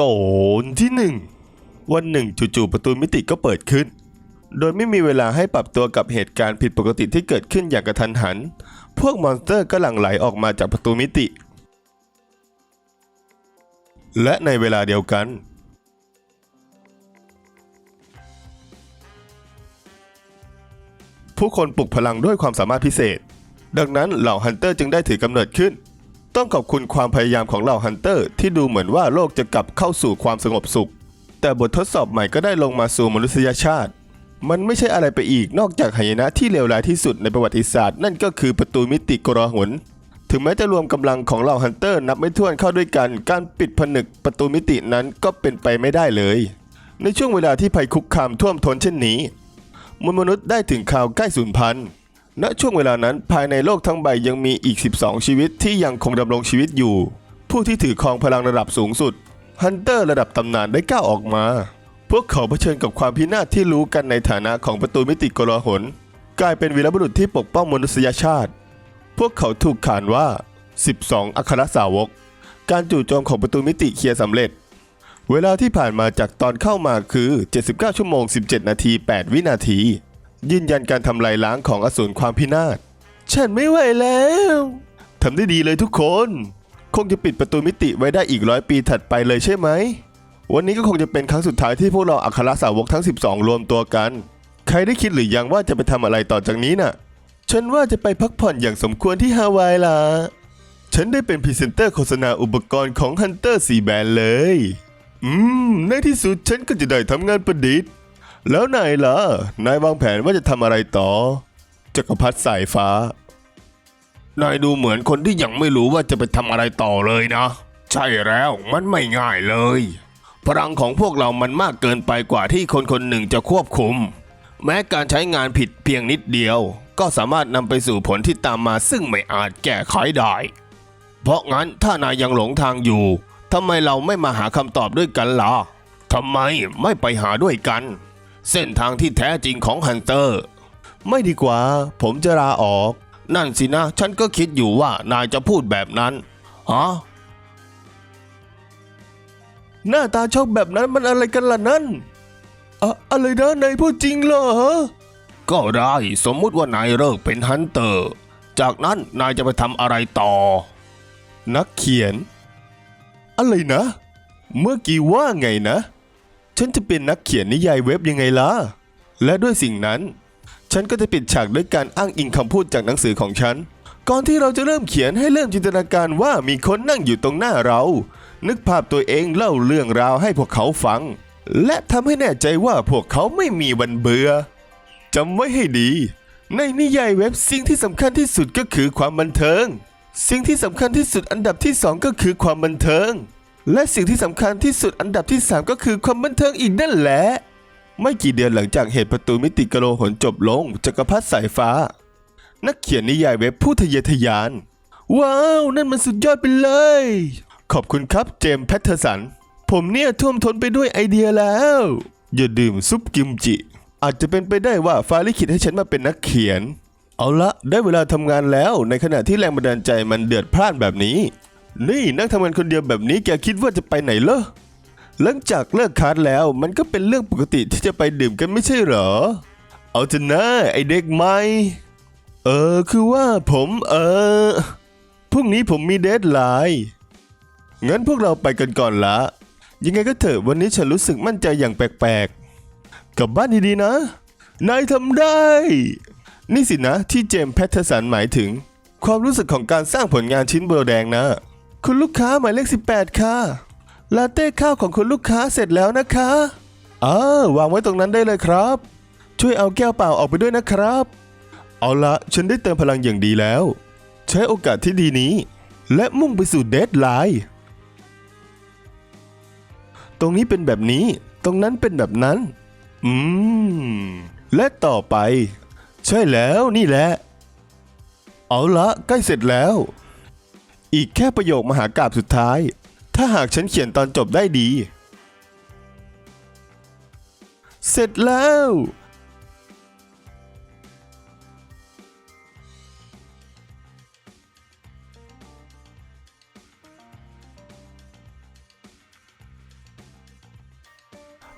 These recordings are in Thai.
ตอนที่หนึ่งวันหนึ่งจู่ๆประตูมิติก็เปิดขึ้น โดยไม่มีเวลาให้ปรับตัวกับเหตุการณ์ผิดปกติที่เกิดขึ้นอย่างกระทันหัน พวกมอนสเตอร์ก็หลั่งไหลออกมาจากประตูมิติ และในเวลาเดียวกัน ผู้คนปลุกพลังด้วยความสามารถพิเศษ ดังนั้นเหล่าฮันเตอร์จึงได้ถือกำเนิดขึ้น ต้องขอบคุณความพยายามของเหล่าฮันเตอร์ที่ดูเหมือนว่าโลกจะกลับเข้าสู่ความสงบสุข แต่บททดสอบใหม่ก็ได้ลงมาสู่มนุษยชาติ มันไม่ใช่อะไรไปอีกนอกจากหายนะที่เลวร้ายที่สุดในประวัติศาสตร์นั่นก็คือประตูมิติกรหนถึงแม้จะรวมกำลังของเหล่าฮันเตอร์นับไม่ถ้วนเข้าด้วยกัน การปิดผนึกประตูมิตินั้นก็เป็นไปไม่ได้เลย ในช่วงเวลาที่ภัยคุกคามท่วมท้นเช่นนี้มวลมนุษย์ได้ถึงข่าวใกล้สูญพันธุ์ ณช่วงเวลานั้นภายในโลกทั้งใบยังมีอีก 12 ชีวิตที่ยังคงดำรงชีวิตอยู่ ผู้ที่ถือครองพลังระดับสูงสุดฮันเตอร์ระดับตำนานได้ก้าวออกมา พวกเขาเผชิญกับความพินาศที่รู้กันในฐานะของประตูมิติกลาหน กลายเป็นวีรบุรุษที่ปกป้องมนุษยชาติ พวกเขาถูกขานว่า 12 อัครสาวก การจู่โจมของประตูมิติเคลียร์สำเร็จ เวลาที่ผ่านมาจากตอนเข้ามาคือ 79 ชั่วโมง 17 นาที 8 วินาที ยืนยันการทำลายล้างของอสูรความพินาศ ฉันไม่ไหวแล้วทำได้ดีเลยทุกคน คงจะปิดประตูมิติไว้ได้อีกร้อยปีถัดไปเลยใช่ไหม วันนี้ก็คงจะเป็นครั้งสุดท้ายที่พวกเราอัครสาวกทั้ง 12 รวมตัวกัน ใครได้คิดหรือยังว่าจะไปทำอะไรต่อจากนี้น่ะ ฉันว่าจะไปพักผ่อนอย่างสมควรที่ฮาวายล่ะ ฉันได้เป็นพรีเซนเตอร์โฆษณาอุปกรณ์ของ Hunter 4แบรนด์เลย อืม ในที่สุดฉันก็จะได้ทำงานประดิษฐ์ แล้วนายล่ะ นายวางแผนว่าจะทำอะไรต่อ จักรพรรดิสายฟ้า นายดูเหมือนคนที่ยังไม่รู้ว่าจะไปทำอะไรต่อเลยนะ ใช่แล้วมันไม่ง่ายเลย พลังของพวกเรามันมากเกินไปกว่าที่คนคนหนึ่งจะควบคุม แม้การใช้งานผิดเพียงนิดเดียว ก็สามารถนำไปสู่ผลที่ตามมาซึ่งไม่อาจแก้ไขได้ เพราะงั้นถ้านายยังหลงทางอยู่ทำไมเราไม่มาหาคำตอบด้วยกันล่ะทำไมไม่ไปหาด้วยกัน เส้นทางที่แท้จริงของฮันเตอร์ ไม่ดีกว่า ผมจะลาออก นั่นสินะ ฉันก็คิดอยู่ว่านายจะพูดแบบนั้นฮะหน้าตาชอบแบบนั้นมันอะไรกันล่ะนั่นอะอะไรนะนายพูดจริงเหรอ ก็ได้สมมุติว่านายเลิกเป็นฮันเตอร์ จากนั้นนายจะไปทำอะไรต่อ นักเขียน อะไรนะ เมื่อกี้ว่าไงนะ ฉันจะเป็นนักเขียนนิยายเว็บยังไงล่ะ และด้วยสิ่งนั้น ฉันก็จะปิดฉากด้วยการอ้างอิงคำพูดจากหนังสือของฉัน ก่อนที่เราจะเริ่มเขียนให้เริ่มจินตนาการว่ามีคนนั่งอยู่ตรงหน้าเรา นึกภาพตัวเองเล่าเรื่องราวให้พวกเขาฟัง และทำให้แน่ใจว่าพวกเขาไม่มีวันเบื่อจำไว้ให้ดี ในนิยายเว็บสิ่งที่สำคัญที่สุดก็คือความบันเทิง สิ่งที่สำคัญที่สุดอันดับที่สองก็คือความบันเทิง และสิ่งที่สำคัญที่สุดอันดับที่สามก็คือความบันเทิงอีกนั่นแหละ ไม่กี่เดือนหลังจากเหตุประตูมิติกะโลหนจบลงจักรพรรดิสายฟ้า นักเขียนนิยายเว็บผู้ทะเยอทะยาน ว้าว นั่นมันสุดยอดไปเลย ขอบคุณครับเจมส์แพทเทอร์สัน ผมเนี่ยท่วมท้นไปด้วยไอเดียแล้ว อย่าดื่มซุปกิมจิ อาจจะเป็นไปได้ว่าฟ้าลิขิตให้ฉันมาเป็นนักเขียน เอาละได้เวลาทำงานแล้วในขณะที่แรงบันดาลใจมันเดือดพล่านแบบนี้ นี่นั่งทำงานคนเดียวแบบนี้แกคิดว่าจะไปไหนเหรอหลังจากเลิกคลาสแล้วมันก็เป็นเรื่องปกติที่จะไปดื่มกันไม่ใช่เหรอ เอาเถอะนะไอเด็กใหม่เออคือว่าผมเออพรุ่งนี้ผมมีเดทไลน์งั้นพวกเราไปกันก่อนละ ยังไงก็เถอะวันนี้ฉันรู้สึกมั่นใจอย่างแปลกๆ กลับบ้านดีๆนะ นายทำได้ นี่สินะที่เจมส์แพทเทอร์สันหมายถึง ความรู้สึกของการสร้างผลงานชิ้นเบอร์แดงนะ คุณลูกค้าหมายเลข 18 ค่ะ ลาเต้ข้าวของคุณลูกค้าเสร็จแล้วนะคะอ่าวางไว้ตรงนั้นได้เลยครับ ช่วยเอาแก้วเปล่าออกไปด้วยนะครับ เอาละฉันได้เติมพลังอย่างดีแล้ว ใช้โอกาสที่ดีนี้ และมุ่งไปสู่เดทไลน์ตรงนี้เป็นแบบนี้ ตรงนั้นเป็นแบบนั้น อืม และต่อไป ใช่แล้วนี่แหละ เอาละใกล้เสร็จแล้ว อีกแค่ประโยคมหากราบสุดท้าย ถ้าหากฉันเขียนตอนจบได้ดี เสร็จแล้ว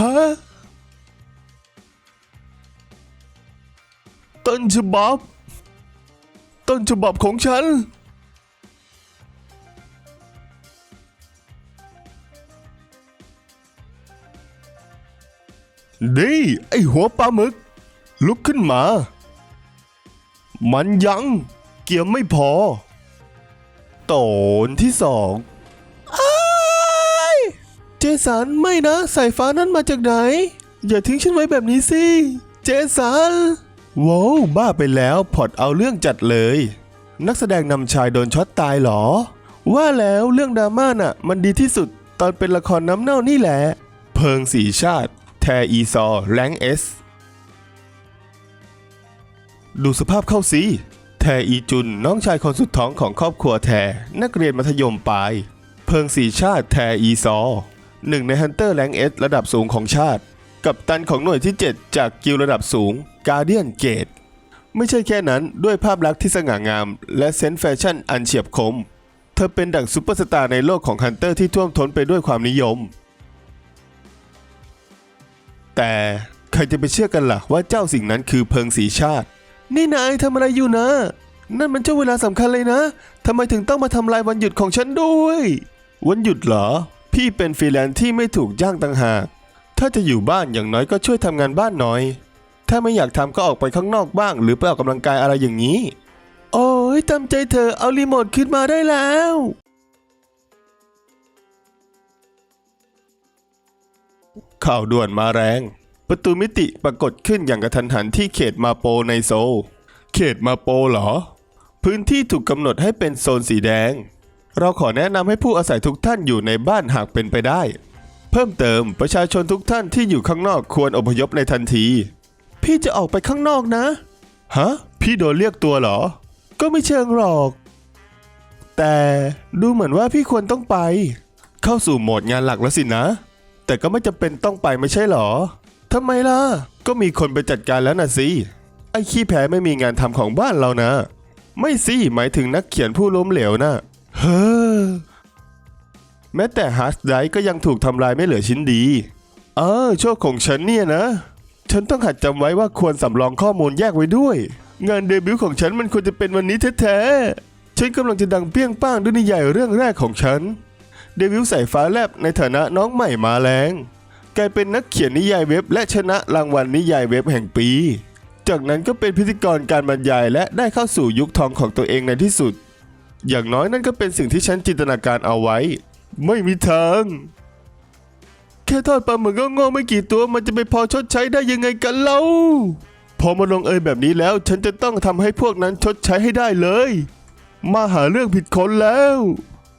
ฮะ ต้นฉบับ ต้นฉบับของฉัน นี่ไอหัวปลาหมึก ลุกขึ้นมา มันยัง เกี่ยวไม่พอตอนที่สองเจสันไม่นะ สายฟ้านั้นมาจากไหน อย่าทิ้งฉันไว้แบบนี้สิ เจสันว้าวบ้าไปแล้วพอดเอาเรื่องจัดเลย นักแสดงนำชายโดนช็อตตายเหรอ ว่าแล้วเรื่องดราม่าน่ะ มันดีที่สุดตอนเป็นละครน้ำเน่านี่แหละ เพิงสีชาติ แทอีซอแรงเอสดูสภาพเข้าสิแทอีจุนน้องชายคนสุดท้องของครอบครัวแท นักเรียนมัธยมปลาย เพิงสีชาติแทอีซอหนึ่งในฮันเตอร์แรงเอสระดับสูงของชาติ กับตันของหน่วยที่ 7 จากกิลระดับสูงกาเดียนเกตไม่ใช่แค่นั้นด้วยภาพลักษณ์ที่สง่างาม และเซนส์แฟชั่นอันเฉียบคม เธอเป็นดั่งซูเปอร์สตาร์ในโลกของฮันเตอร์ที่ท่วมท้นไปด้วยความนิยม แต่ใครจะไปเชื่อกันล่ะว่าเจ้าสิ่งนั้นคือเพิงสีชาติ นี่นายทำอะไรอยู่นะ นั่นมันเจ้าเวลาสำคัญเลยนะทำไมถึงต้องมาทำลายวันหยุดของฉันด้วย วันหยุดเหรอ พี่เป็นฟรีแลนซ์ที่ไม่ถูกจ้างต่างหาก ถ้าจะอยู่บ้านอย่างน้อยก็ช่วยทำงานบ้านหน่อย ถ้าไม่อยากทำก็ออกไปข้างนอกบ้าง หรือไปออกกำลังกายอะไรอย่างนี้ โอ้ยตามใจเธอเอารีโมทขึ้นมาได้แล้ว ข่าวด่วนมาแรง ประตูมิติปรากฏขึ้นอย่างกระทันหันที่เขตมาโปในโซล เขตมาโปเหรอ พื้นที่ถูกกำหนดให้เป็นโซนสีแดง เราขอแนะนำให้ผู้อาศัยทุกท่านอยู่ในบ้านหากเป็นไปได้ เพิ่มเติมประชาชนทุกท่านที่อยู่ข้างนอกควรอพยพในทันที พี่จะออกไปข้างนอกนะ ฮะ พี่โดนเรียกตัวเหรอ ก็ไม่เชิงหรอก แต่ดูเหมือนว่าพี่ควรต้องไป เข้าสู่โหมดงานหลักแล้วสินะ แต่ก็ไม่จำเป็นต้องไปไม่ใช่หรอทำไมล่ะ ก็มีคนไปจัดการแล้วน่ะสิ ไอ้ขี้แพ้ไม่มีงานทำของบ้านเรานะ ไม่สิหมายถึงนักเขียนผู้ล้มเหลวนะเฮ้อแม้แต่ฮาร์ดไดร์ก็ยังถูกทำลายไม่เหลือชิ้นดี เออโชคของฉันเนี่ยนะ ฉันต้องหัดจำไว้ว่าควรสำรองข้อมูลแยกไว้ด้วย งานเดบิวต์ของฉันมันควรจะเป็นวันนี้แท้ๆฉันกำลังจะดังเปี้ยงป้างด้วยนิยายเรื่องแรกของฉัน เดบิวต์สายฟ้าแลบในฐานะน้องใหม่มาแรงกลายเป็นนักเขียนนิยายเว็บ และชนะรางวัลนิยายเว็บแห่งปี จากนั้นก็เป็นพิธีกรการบรรยายและได้เข้าสู่ยุคทองของตัวเองในที่สุด อย่างน้อยนั่นก็เป็นสิ่งที่ฉันจินตนาการเอาไว้ ไม่มีทาง แค่ทอดปลาหมึกก็โง่ๆไม่กี่ตัวมันจะไปพอชดใช้ได้ยังไงกันเล่าพอมาลงเอยแบบนี้แล้วฉันจะต้องทำให้พวกนั้นชดใช้ให้ได้เลย มาหาเรื่องผิดคนแล้ว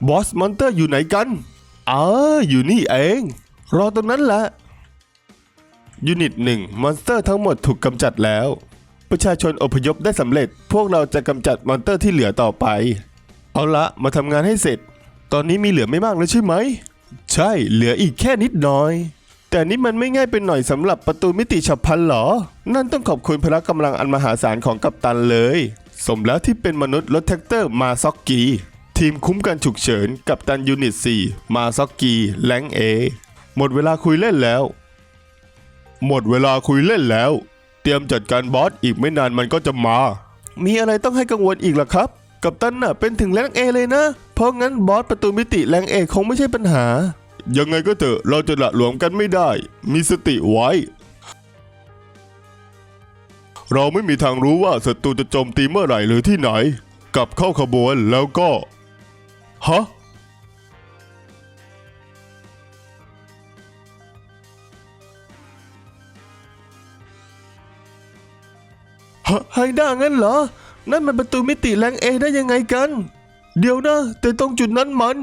บอสมอนเตอร์อยู่ไหนกันอ๋ออยู่นี่เอง รอตรงนั้นแหละ ยูนิตหนึ่งมอนสเตอร์ทั้งหมดถูกกำจัดแล้ว ประชาชนอพยพได้สำเร็จ พวกเราจะกำจัดมอนสเตอร์ที่เหลือต่อไป เอาละมาทำงานให้เสร็จ ตอนนี้มีเหลือไม่มากแล้วใช่ไหม ใช่ เหลืออีกแค่นิดหน่อย แต่นี่มันไม่ง่ายเป็นหน่อยสำหรับประตูมิติฉับพลันหรอ นั่นต้องขอบคุณพละกำลังอันมหาศาลของกัปตันเลย สมแล้วที่เป็นมนุษย์รถแท็กเตอร์มาซ็อกกี ทีมคุ้มกันฉุกเฉินกัปตันยูนิต 4 มาซ็อกกีแรงเอ หมดเวลาคุยเล่นแล้ว หมดเวลาคุยเล่นแล้ว เตรียมจัดการบอสอีกไม่นานมันก็จะมา มีอะไรต้องให้กังวลอีกล่ะครับ กัปตันน่ะเป็นถึงแรงเอเลยนะ เพราะงั้นบอสประตูมิติแรงเอคงไม่ใช่ปัญหา ยังไงก็เถอะเราจะละหลวมกันไม่ได้ มีสติไว้ เราไม่มีทางรู้ว่าศัตรูจะโจมตีเมื่อไหร่หรือที่ไหน กลับเข้าขบวนแล้วก็ ฮะฮะไฮด้างั้นเหรอ นั่นมันประตูมิติแรงเอได้ยังไงกัน เดี๋ยวนะ แต่ตรงจุดนั้นมัน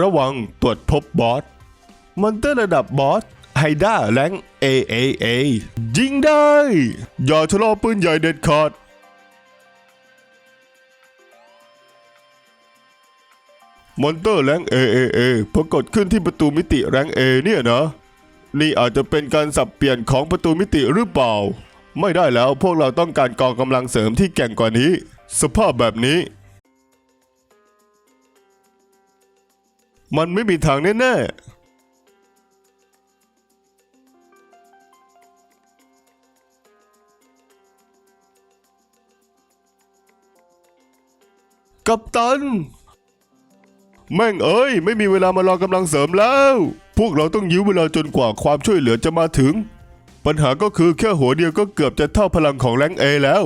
ระวังตรวจพบบอสมอนเตอร์ระดับบอส ไฮด้าแรง AAA ยิงได้ อย่าชะลอปืนใหญ่เด็ดขาดมอนเตอร์แรง AAA ปรากฏขึ้นที่ประตูมิติแรง A เนี่ยนะ นี่อาจจะเป็นการสับเปลี่ยนของประตูมิติหรือเปล่า ไม่ได้แล้วพวกเราต้องการกองกำลังเสริมที่แก่งกว่านี้ สภาพแบบนี้ มันไม่มีทางแน่ๆ กัปตัน แม่งเอ้ย ไม่มีเวลามารอกำลังเสริมแล้ว พวกเราต้องยื้อเวลาจนกว่าความช่วยเหลือจะมาถึง ปัญหาก็คือแค่หัวเดียวก็เกือบจะเท่าพลังของแรงเอแล้ว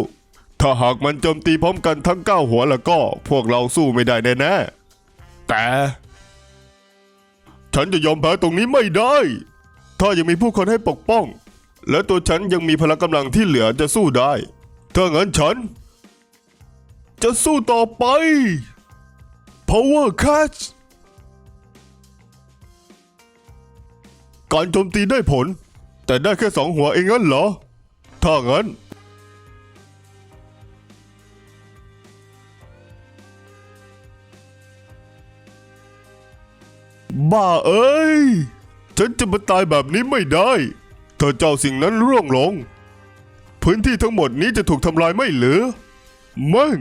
ถ้าหากมันโจมตีพร้อมกันทั้ง9หัวแล้วก็ พวกเราสู้ไม่ได้แน่ๆแต่ ฉันจะยอมแพ้ตรงนี้ไม่ได้ ถ้ายังมีผู้คนให้ปกป้อง และตัวฉันยังมีพละกำลังที่เหลือจะสู้ได้ถ้างั้นฉัน จะสู้ต่อไป Power Catch การโจมตีได้ผล แต่ได้แค่สองหัวเองงั้นเหรอ ถ้างั้น บ้าเอ้ย ฉันจะมาตายแบบนี้ไม่ได้ถ้าเจ้าสิ่งนั้นร่วงลง พื้นที่ทั้งหมดนี้จะถูกทำลายไม่เหลือแม่ง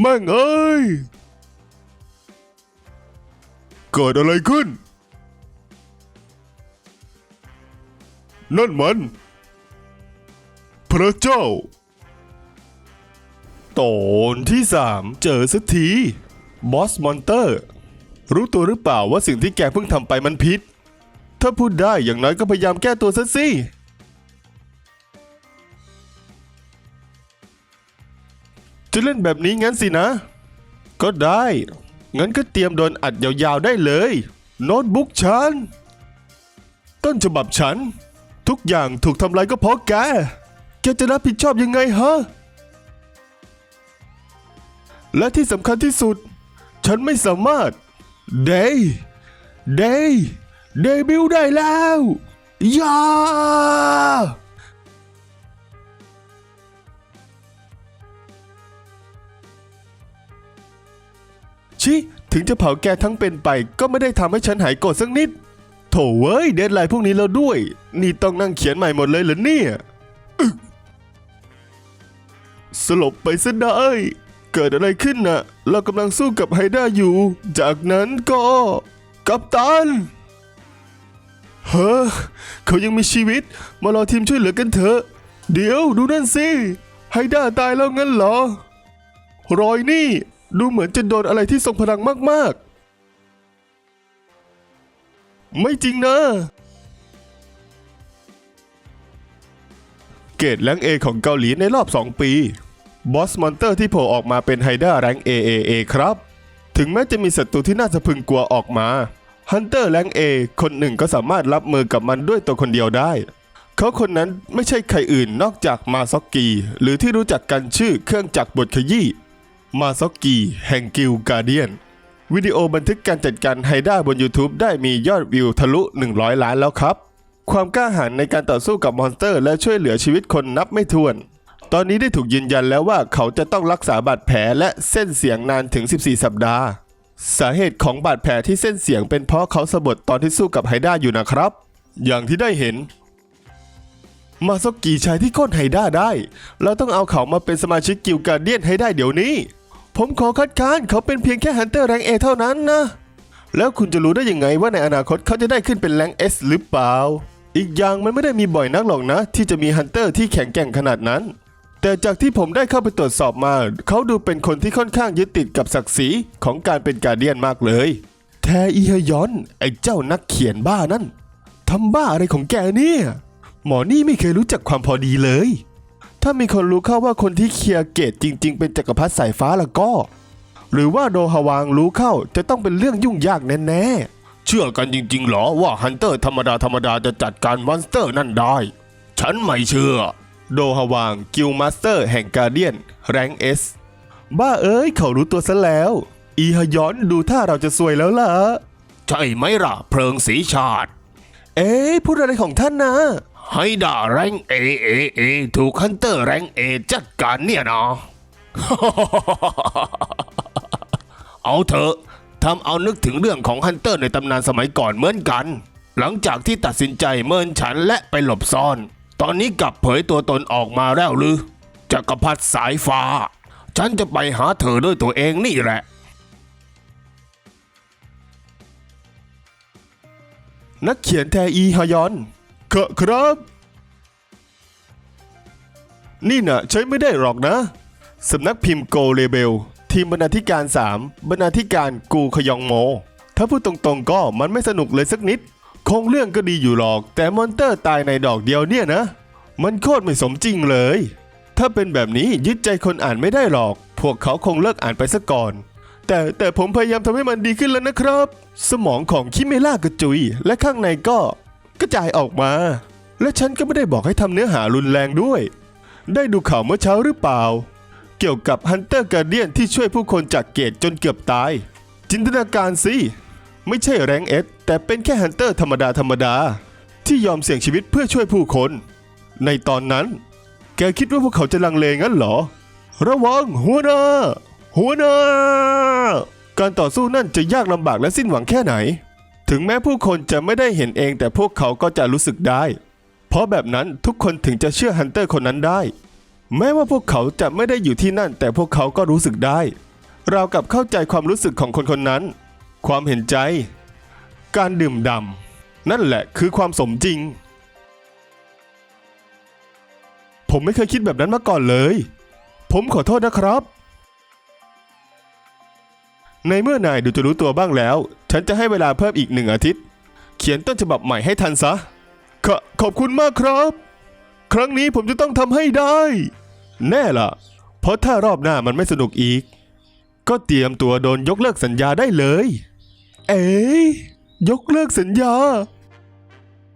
แม่งเอ้ย เกิดอะไรขึ้น นั่นมัน พระเจ้า ตอนที่สามเจอสักทีบอสมอนเตอร์ รู้ตัวหรือเปล่าว่าสิ่งที่แกเพิ่งทำไปมันผิด ถ้าพูดได้อย่างน้อยก็พยายามแก้ตัวซะสิ จะเล่นแบบนี้งั้นสินะ ก็ได้ งั้นก็เตรียมโดนอัดยาวๆได้เลย โน้ตบุ๊กฉัน ต้นฉบับฉัน ทุกอย่างถูกทำลายก็เพราะแก แกจะรับผิดชอบยังไงฮะ และที่สำคัญที่สุด ฉันไม่สามารถ เดย์เดย์เดบิวต์ได้แล้วย่า ชิ ถึงจะเผาแกทั้งเป็นไป ก็ไม่ได้ทำให้ฉันหายโกรธสักนิด โถเว้ย เดดไลน์พวกนี้แล้วด้วย นี่ต้องนั่งเขียนใหม่หมดเลยเหรอเนี่ยอึ๊กสลบไปซะได้ เกิดอะไรขึ้นน่ะ เรากำลังสู้กับไฮด้าอยู่ จากนั้นก็ กัปตัน เฮ้อเขายังมีชีวิต มารอทีมช่วยเหลือกันเถอะ เดี๋ยวดูนั่นสิ ไฮด้าตายแล้วงั้นเหรอ รอยนี่ ดูเหมือนจะโดนอะไรที่ทรงพลังมากๆ ไม่จริงนะ เกรดแรงเอของเกาหลีในรอบ 2 ปี บอสมอนเตอร์ที่โผล่ออกมาเป็นไฮด้าแรง AAA ครับ ถึงแม้จะมีศัตรูที่น่าจะพึงกลัวออกมาฮันเตอร์แรงเอคนหนึ่งก็สามารถรับมือกับมันด้วยตัวคนเดียวได้ เขาคนนั้นไม่ใช่ใครอื่นนอกจากมาซอกกี หรือที่รู้จักกันชื่อเครื่องจักรบทขยี้ มาซอกกีแห่งกิลการเดียน วิดีโอบันทึกการจัดการไฮด้าบน YouTube ได้มียอดวิวทะลุ 100 ล้านแล้วครับ ความกล้าหาญในการต่อสู้กับมอนสเตอร์ และช่วยเหลือชีวิตคนนับไม่ถ้วน ตอนนี้ได้ถูกยืนยันแล้วว่าเขาจะต้องรักษาบาดแผลและเส้นเสียงนานถึง 14 สัปดาห์ สาเหตุของบาดแผลที่เส้นเสียงเป็นเพราะเขาสะบัดตอนที่สู้กับไฮด้าอยู่นะครับ อย่างที่ได้เห็นมาซอกกีชายที่โค่นไฮด้าได้ เราต้องเอาเขามาเป็นสมาชิกกิลการเดียนให้ได้เดี๋ยวนี้ ผมขอคัดค้านเขาเป็นเพียงแค่ฮันเตอร์แรงเอเท่านั้นนะ แล้วคุณจะรู้ได้ยังไงว่าในอนาคตเขาจะได้ขึ้นเป็นแรงเอสหรือเปล่า อีกอย่างมันไม่ได้มีบ่อยนักหรอกนะ ที่จะมีฮันเตอร์ที่แข็งแกร่งขนาดนั้น แต่จากที่ผมได้เข้าไปตรวจสอบมา เขาดูเป็นคนที่ค่อนข้างยึดติดกับศักดิ์ศรีของการเป็นการเดียนมากเลย แทอีฮยอนไอ้เจ้านักเขียนบ้านั่นทำบ้าอะไรของแกเนี่ย หมอนี่ไม่เคยรู้จักความพอดีเลย ถ้ามีคนรู้เข้าว่าคนที่เคลียร์เกตจริง ๆ เป็นจักรพรรดิสายฟ้าแล้วก็ หรือว่าโดฮาวางรู้เข้าจะต้องเป็นเรื่องยุ่งยากแน่ๆ เชื่อกันจริง ๆ หรอว่าฮันเตอร์ธรรมดาธรรมดาจะจัดการมอนสเตอร์นั่นได้ ฉันไม่เชื่อ โดฮาวางกิลมาสเตอร์แห่งการเดียนแรงเอสบ้าเอ้ยเขารู้ตัวซะแล้ว อีฮยอนดูท่าเราจะซวยแล้วล่ะ ใช่ไหมล่ะ เพลิงสีชาติ เอ๊ะพูดอะไรของท่านนะ ให้ด่าแรงเอเอเอถูกฮันเตอร์แรงเอจัดการเนี่ยนะเอาเถอะทำเอานึกถึงเรื่องของฮันเตอร์ในตำนานสมัยก่อนเหมือนกัน หลังจากที่ตัดสินใจเมินฉันและไปหลบซ่อน ตอนนี้กลับเผยตัวตนออกมาแล้วหรือจักรพรรดิสายฟ้า ฉันจะไปหาเธอด้วยตัวเองนี่แหละ นักเขียนแทอีฮยอน คครับ นี่น่ะใช้ไม่ได้หรอกนะ สำนักพิมพ์โกเลเบล ทีมบรรณาธิการ 3 บรรณาธิการกูขยองโม ถ้าพูดตรงๆก็มันไม่สนุกเลยสักนิด คงเรื่องก็ดีอยู่หรอก แต่มอนเตอร์ตายในดอกเดียวเนี่ยนะ มันโคตรไม่สมจริงเลย ถ้าเป็นแบบนี้ยึดใจคนอ่านไม่ได้หรอก พวกเขาคงเลิกอ่านไปซะก่อนแต่แต่ผมพยายามทำให้มันดีขึ้นแล้วนะครับ สมองของคิเมล่ากระจุย และข้างในก็ กระจายออกมา และฉันก็ไม่ได้บอกให้ทำเนื้อหารุนแรงด้วย ได้ดูข่าวเมื่อเช้าหรือเปล่า เกี่ยวกับฮันเตอร์การเดียนที่ช่วยผู้คนจากเกตจนเกือบตาย จินตนาการสิ ไม่ใช่แรงเอสแต่เป็นแค่ฮันเตอร์ธรรมดาธรรมดา ที่ยอมเสี่ยงชีวิตเพื่อช่วยผู้คน ในตอนนั้น แกคิดว่าพวกเขาจะลังเลงั้นเหรอ ระวังหัวหน้าหัวหน้าการต่อสู้นั่นจะยากลำบากและสิ้นหวังแค่ไหน ถึงแม้ผู้คนจะไม่ได้เห็นเองแต่พวกเขาก็จะรู้สึกได้ เพราะแบบนั้นทุกคนถึงจะเชื่อฮันเตอร์คนนั้นได้ แม้ว่าพวกเขาจะไม่ได้อยู่ที่นั่น แต่พวกเขาก็รู้สึกได้ เรากับเข้าใจความรู้สึกของคนคนนั้น ความเห็นใจ การดื่มด่ำนั่นแหละคือความสมจริง ผมไม่เคยคิดแบบนั้นมาก่อนเลย ผมขอโทษนะครับ ในเมื่อนายดูจะรู้ตัวบ้างแล้ว ฉันจะให้เวลาเพิ่มอีกหนึ่งอาทิตย์ เขียนต้นฉบับใหม่ให้ทันซะขอขอบคุณมากครับ ครั้งนี้ผมจะต้องทำให้ได้ แน่ล่ะ เพราะถ้ารอบหน้ามันไม่สนุกอีก ก็เตรียมตัวโดนยกเลิกสัญญาได้เลย เอ๋ยยกเลิกสัญญา